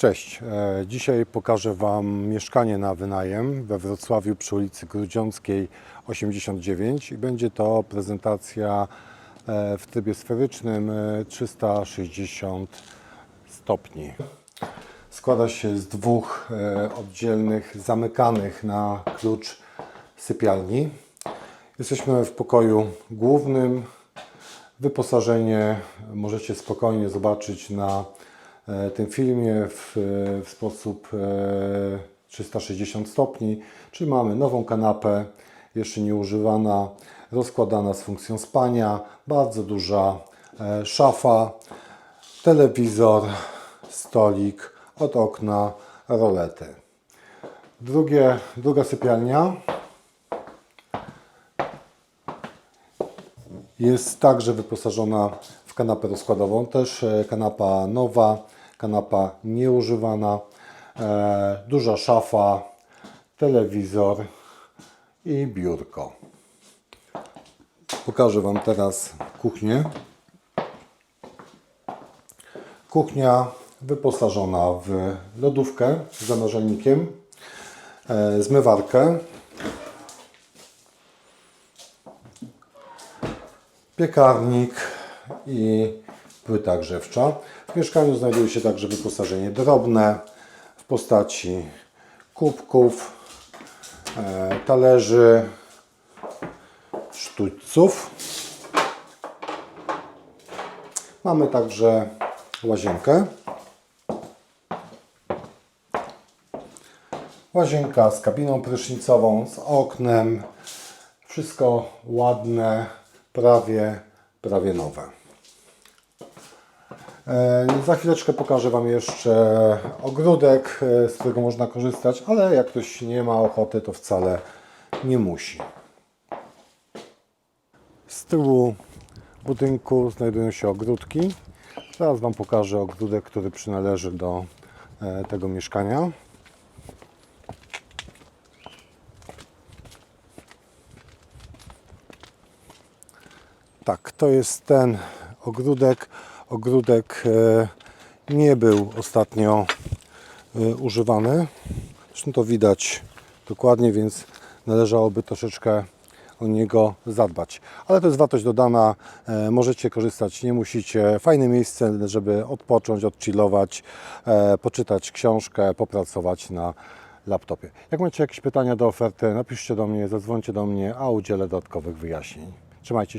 Cześć. E, Dzisiaj pokażę Wam mieszkanie na wynajem we Wrocławiu przy ulicy Grudziąckiej 89 i będzie to prezentacja e, w trybie sferycznym e, 360 stopni. Składa się z dwóch e, oddzielnych, zamykanych na klucz sypialni. Jesteśmy w pokoju głównym. Wyposażenie możecie spokojnie zobaczyć na e, tym filmie w, w sposób e, 360 stopni, czyli mamy nową kanapę, jeszcze nieużywana, rozkładana z funkcją spania, bardzo duża e, szafa, telewizor, stolik, od okna rolety. Drugie, druga sypialnia Jest także wyposażona w kanapę rozkładową, też e, kanapa nowa, kanapa nieużywana, e, duża szafa, telewizor i biurko. Pokażę Wam teraz kuchnię. Kuchnia wyposażona w lodówkę z zamrażalnikiem, e, zmywarkę, piekarnik i płyta grzewcza. W mieszkaniu znajduje się także wyposażenie drobne w postaci kubków, e, talerzy, sztućców. Mamy także łazienkę. Łazienka z kabiną prysznicową, z oknem. Wszystko ładne, prawie, prawie nowe. E, Za chwileczkę pokażę Wam jeszcze ogródek, e, z którego można korzystać, ale jak ktoś nie ma ochoty, to wcale nie musi. Z tyłu budynku znajdują się ogródki. Zaraz Wam pokażę ogródek, który przynależy do e, tego mieszkania. Tak, to jest ten ogródek. Ogródek e, nie był ostatnio e, używany. Zresztą to widać dokładnie, więc należałoby troszeczkę o niego zadbać. Ale to jest wartość dodana. E, możecie korzystać, nie musicie. Fajne miejsce, żeby odpocząć, odchillować, poczytać książkę, popracować na laptopie. Jak macie jakieś pytania do oferty, napiszcie do mnie, zadzwońcie do mnie, a udzielę dodatkowych wyjaśnień. Trzymajcie się.